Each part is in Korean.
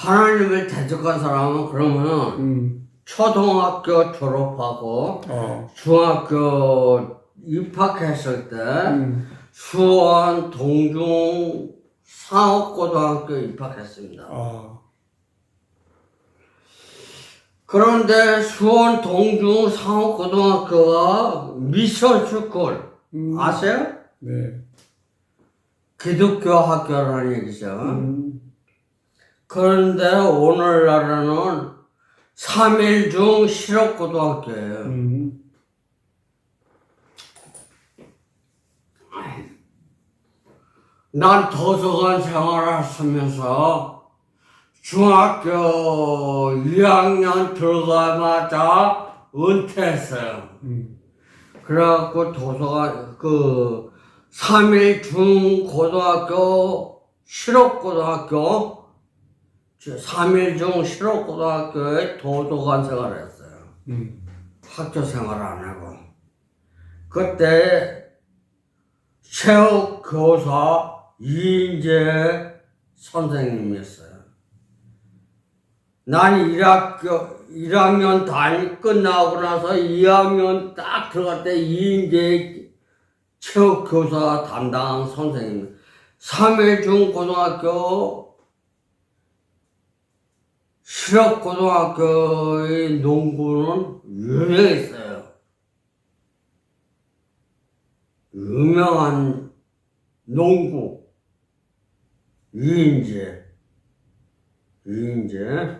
하나님을 대적한 사람은 그러면 음. 초등학교 졸업하고 어. 중학교 입학했을 때 음. 수원 동중 상업고등학교 입학했습니다. 아. 그런데 수원 동중 상업고등학교가 미션 스쿨 음. 아세요? 네. 기독교 학교라는 얘기죠. 음. 그런데 오늘날에는 3일 중 실업고등학교예요. 음. 난 도서관 생활을 하면서 중학교 2학년 들어가자마자 은퇴했어요. 음. 그래갖고 도서관 그 3일 중고등학교 실업고등학교 3일 중 실업고등학교에 도서관 생활을 했어요. 음. 학교 생활 안 하고 그때 체육 교사 이인재 선생님이었어요. 난 1학교 1학년 다니 끝나고 나서 2학년 딱 들어갈 때 이인재 체육 교사 담당 선생님 3일 중 고등학교 실업고등학교의 농구는 유명했어요. 유명한 농구 이인재 이인재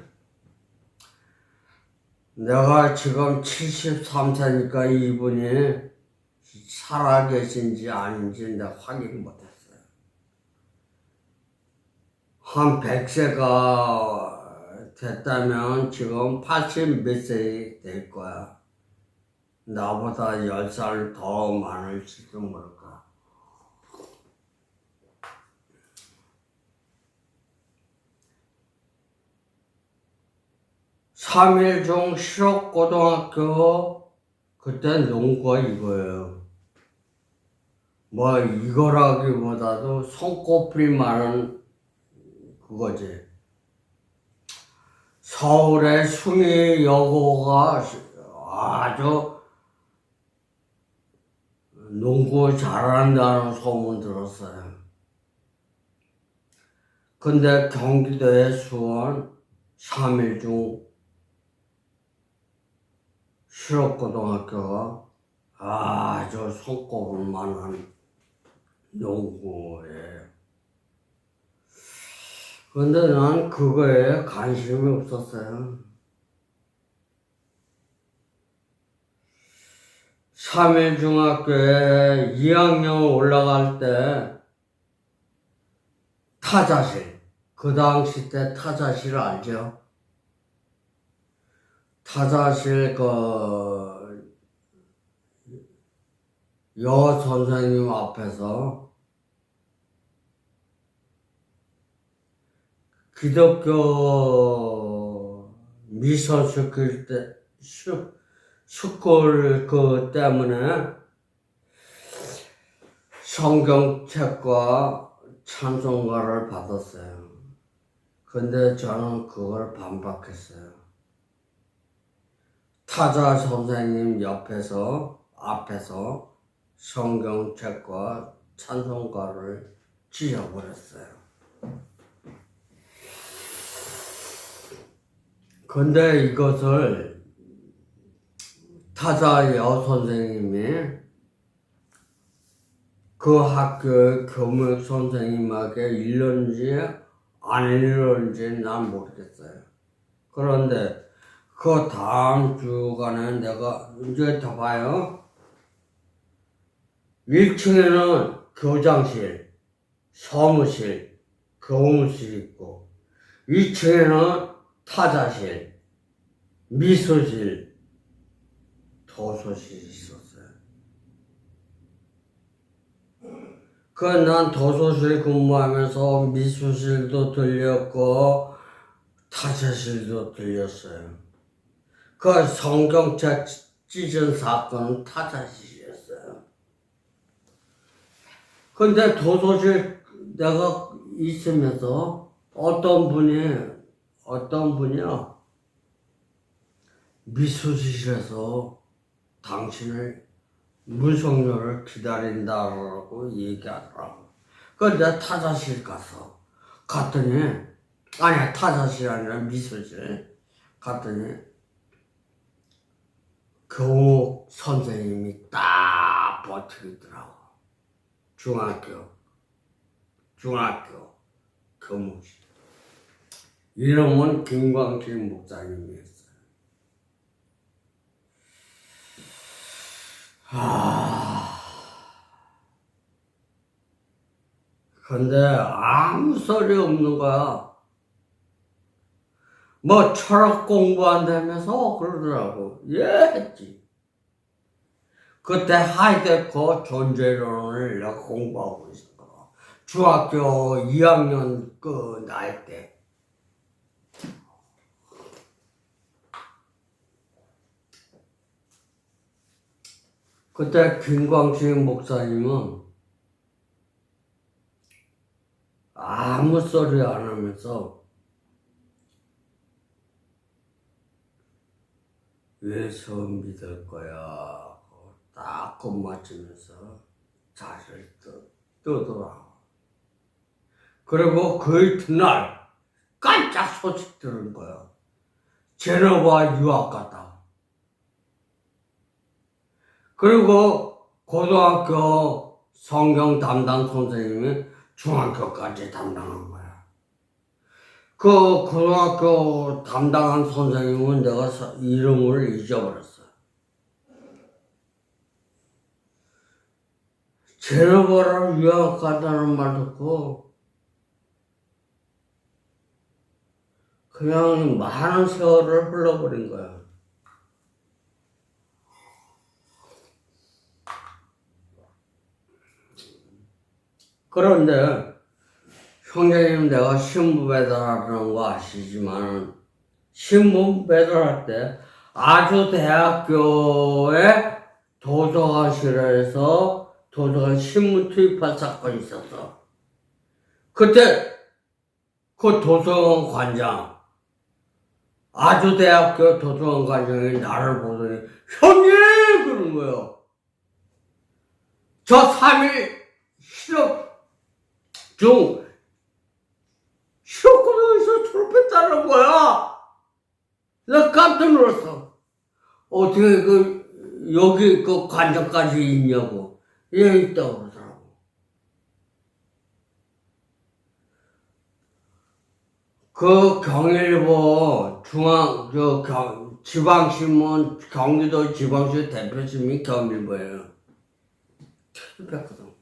내가 지금 73세니까 이분이 살아계신지 아닌지 내가 확인 못했어요. 한 100세가 됐다면 지금 80 몇 세 될 거야. 나보다 10살 더 많을지도 모를까. 삼일중 실업고등학교 그때 농구가 이거예요. 뭐 이거라기보다도 손꼽힐 만한 그거지. 서울의 숭이 여고가 아주 농구 잘한다는 소문 들었어요. 근데 경기도의 수원 3일 중 실업고등학교가 아주 손꼽을 만한 농구예요. 근데 난 그거에 관심이 없었어요. 3일 중학교에 2학년 올라갈 때 타자실, 그 당시 때 타자실 알죠? 타자실 그, 여 선생님 앞에서 기독교 미션 스쿨 때, 슈, 스쿨 그 때문에 성경책과 찬송가를 받았어요. 근데 저는 그걸 반박했어요. 타자 선생님 옆에서, 앞에서 성경책과 찬송가를 지어버렸어요. 근데 이것을 타자 여 선생님이 그 학교 교육 선생님에게 일렀는지 안 일렀는지 난 모르겠어요. 그런데 그 다음 주간에 내가 이제 더 봐요. 1층에는 교장실, 사무실, 교무실 있고 2층에는 타자실, 미소실, 도서실 있었어요. 그난 도서실 근무하면서 미소실도 들렸고 타자실도 들렸어요. 그 성경책 찢은 사건은 타자실이었어요. 근데 도서실 내가 있으면서 어떤 분이 어떤 분이요 미술실에서 당신을 문성료를 기다린다고 얘기하더라고. 그래서 내가 타자실 가서 갔더니 아니야 타자실 아니라 미술실 갔더니 교육 선생님이 딱 버티더라고. 중학교 중학교 교무실 이름은 김광진 목사님이었어 아, 근데 아무 소리 없는 거야. 뭐 철학 공부한다면서 그러더라고. 예, 했지. 그때 하이데커 존재론을 내가 공부하고 있었어. 중학교 2학년 그 나이 때. 그때 김광식 목사님은 아무 소리 안 하면서 예수 믿을 거야? 딱 겉맞추면서 자를 뜨, 뜨더라 그리고 그 이튿날 깜짝 소식 들은 거야. 제노바 유학 갔다 그리고 고등학교 성경 담당 선생님이 중학교까지 담당한 거야. 그 고등학교 담당한 선생님은 내가 서- 이름을 잊어버렸어. 제너버를 유학 가다는 말 듣고 그냥 많은 세월을 흘러버린 거야. 그런데 형제님 내가 신부 배달하는 거 아시지만 신부 배달할 때 아주 대학교에 도서관실에서 도서관 신문 투입할 사건이 있었어. 그때 그 도서관 관장 아주 대학교 도서관 관장이 나를 보더니 형님 그러는 거예요. 저 3일 실업 중 실업고등에서 졸업했다는 거야. 나 깜짝 놀랐어. 어떻게 그 여기 그 관장까지 있냐고. 얘 있다고 그러더라고. 그 경일보 중앙 저 경, 지방신문 경기도 지방시 대표신문이 경일보예요. TV봤거든.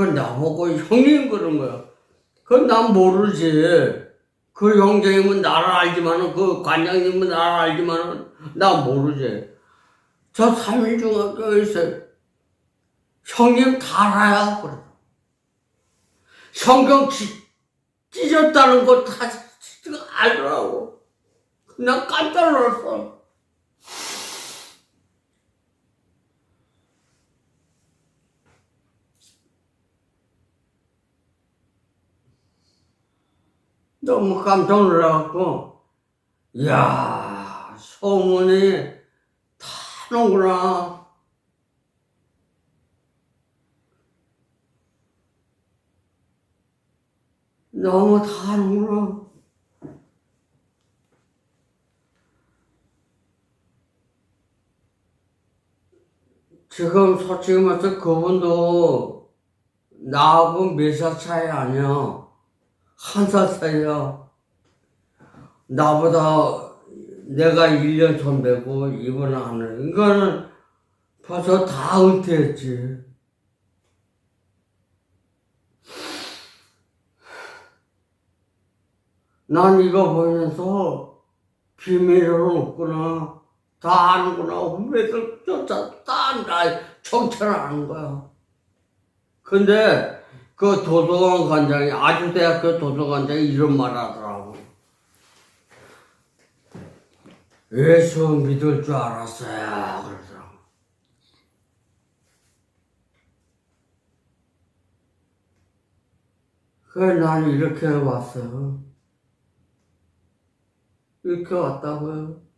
그걸 나보고 형님 그런 거야. 그건 난 모르지. 그 형제님은 나를 알지만은 그 관장님은 나를 알지만은 나 모르지. 저 삼일중학교에서 형님 다 알아요. 그래. 성경 찢, 찢었다는 거다 알더라고. 난 깜짝 놀랐어. 너무 깜짝 놀라갖고, 이야, 소문이 타는구나. 너무 타는구나. 지금 솔직히 말해서 그분도 나하고 몇 살 차이 아니야. 한 살 차이야. 나보다 내가 1년 선배고 이번에 하는 이거는 벌써 다 은퇴했지. 난 이거 보면서 비밀은 없구나. 다 아는구나. 후배들 쫓아 다 정체를 아는 거야. 근데 그 도서관 관장이 아주대학교 도서관장이 이런 말 하더라고. 예수 믿을 줄 알았어요. 그래 난 이렇게 왔어. 이렇게 왔다고요.